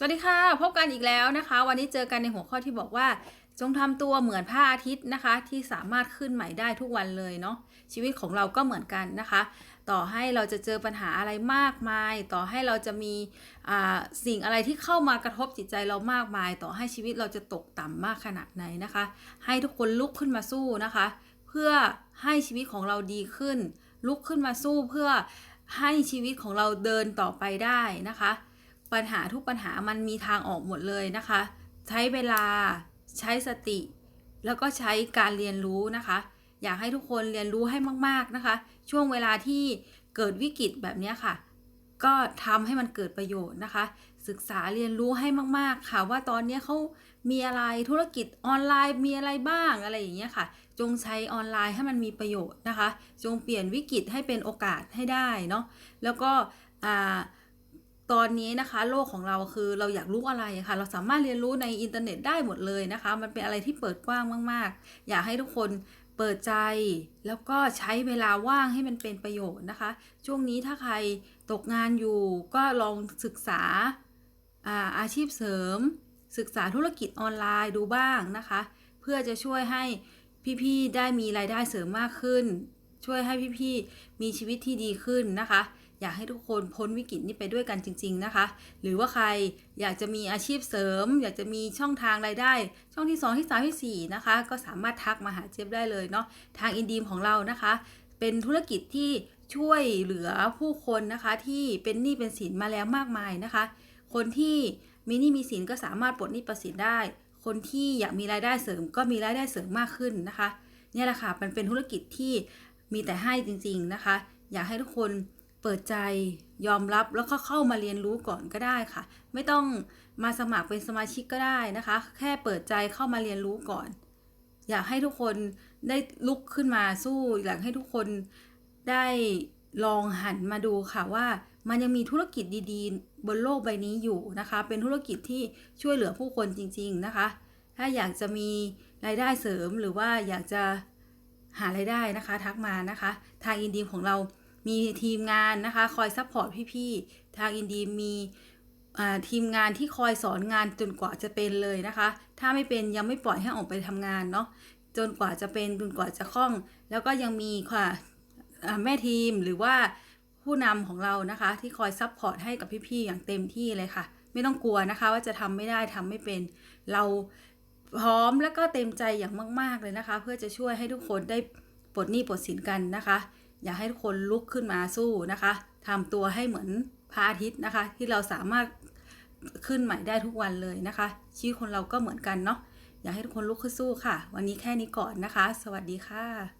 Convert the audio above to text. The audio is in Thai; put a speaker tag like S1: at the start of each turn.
S1: สวัสดีค่ะ พบกันอีกแล้วนะคะ วันนี้เจอกันในหัวข้อที่บอกว่า จงทำตัวเหมือนพระอาทิตย์นะคะ ที่สามารถขึ้นใหม่ได้ทุกวันเลยเนาะชีวิตของเราก็เหมือนกันนะคะ ต่อให้เราจะเจอปัญหาอะไรมากมาย ต่อให้เราจะมีอ่าสิ่งอะไรที่เข้ามากระทบจิตใจเรามากมาย ต่อให้ชีวิตเราจะตกต่ำมากขนาดไหนนะคะ ให้ทุกคนลุกขึ้นมาสู้นะคะ เพื่อให้ชีวิตของเราดีขึ้น ลุกขึ้นมาสู้เพื่อให้ชีวิตของเราเดินต่อไปได้นะคะ ปัญหาทุกปัญหามันมีทางออกหมดเลยนะคะ ใช้เวลาใช้สติ แล้วก็ใช้การเรียนรู้นะคะ อยากให้ทุกคนเรียนรู้ให้มาก ๆนะคะ ช่วงเวลาที่เกิดวิกฤตแบบนี้ค่ะ ก็ทำให้มันเกิดประโยชน์นะคะ ศึกษาเรียนรู้ให้มาก ๆ ค่ะ ว่าตอนนี้เขามีอะไรธุรกิจออนไลน์มีอะไรบ้างอะไรอย่างเงี้ยค่ะ จงใช้ออนไลน์ให้มันมีประโยชน์นะคะ จงเปลี่ยนวิกฤตให้เป็นโอกาสให้ได้เนาะแล้วก็อ่า ตอนนี้นะคะโลกของเราคือเราอยากรู้อะไรอะค่ะ เราสามารถเรียนรู้ในอินเทอร์เน็ตได้หมดเลยนะคะ มันเป็นอะไรที่เปิดกว้างมาก ๆ อยากให้ทุกคนเปิดใจ แล้วก็ใช้เวลาว่างให้มันเป็นประโยชน์นะคะ ช่วงนี้ถ้าใครตกงานอยู่ก็ลองศึกษาอาอาชีพเสริม ศึกษาธุรกิจออนไลน์ดูบ้างนะคะ เพื่อจะช่วยให้พี่ๆได้มีรายได้เสริมมากขึ้น ช่วยให้พี่ๆมีชีวิตที่ดีขึ้นนะคะ อยากให้ทุกคนพ้นวิกฤตนี้ไปด้วยกันจริง ๆนะคะ หรือว่าใครอยากจะมีอาชีพเสริม อยากจะมีช่องทางรายได้ ช่องที่ 2 ที่ 3 ที่ 4 นะคะ ก็สามารถทักมาหาเจี๊ยบได้เลยเนาะทางอินดีมของเรานะคะ เป็นธุรกิจที่ช่วยเหลือผู้คนนะคะที่เป็นหนี้เป็นสินมาแล้วมากมายนะคะ คนที่มีหนี้มีสินก็สามารถปลดหนี้ประสินได้ คนที่อยากมีรายได้เสริมก็มีรายได้เสริมมากขึ้นนะคะ เนี่ยแหละค่ะมันเป็นธุรกิจที่มีแต่ให้จริง ๆนะคะ อยากให้ทุกคน เปิดใจยอมรับแล้วก็เข้ามาเรียนรู้ก่อนก็ได้ค่ะ ไม่ต้องมาสมัครเป็นสมาชิกก็ได้นะคะ แค่เปิดใจเข้ามาเรียนรู้ก่อน อยากให้ทุกคนได้ลุกขึ้นมาสู้อยากให้ทุกคนได้ลองหันมาดูค่ะว่ามันยังมีธุรกิจดีๆ บนโลกใบนี้อยู่นะคะ เป็นธุรกิจที่ช่วยเหลือผู้คนจริง ๆนะคะ ถ้าอยากจะมีรายได้เสริมหรือว่าอยากจะหารายได้นะคะ ทักมานะคะ ทางอินดีของเรา มีทีมงานนะคะ คอยซัพพอร์ตพี่ๆ ทางอินดีมีทีมงานที่คอยสอนงานจนกว่าจะเป็นเลยนะคะ ถ้าไม่เป็นยังไม่ปล่อยให้ออกไปทำงานเนาะ จนกว่าจะเป็นจนกว่าจะคล่อง แล้วก็ยังมีค่ะแม่ทีมหรือว่าผู้นำของเรานะคะ ที่คอยซัพพอร์ตให้กับพี่ๆ อย่างเต็มที่เลยค่ะ ไม่ต้องกลัวนะคะ ว่าจะทำไม่ได้ทำไม่เป็น เราพร้อมและก็เต็มใจอย่างมาก ๆเลยนะคะ เพื่อจะช่วยให้ทุกคนได้ปลดหนี้ปลดสินกันนะคะ อยากให้ทุกคนลุกขึ้นมาสู้นะคะทำตัวให้เหมือนพระอาทิตย์นะคะ ที่เราสามารถขึ้นใหม่ได้ทุกวันเลยนะคะ ชีวิตคนเราก็เหมือนกันเนาะอยากให้ทุกคนลุกขึ้นสู้ค่ะ วันนี้แค่นี้ก่อนนะคะ สวัสดีค่ะ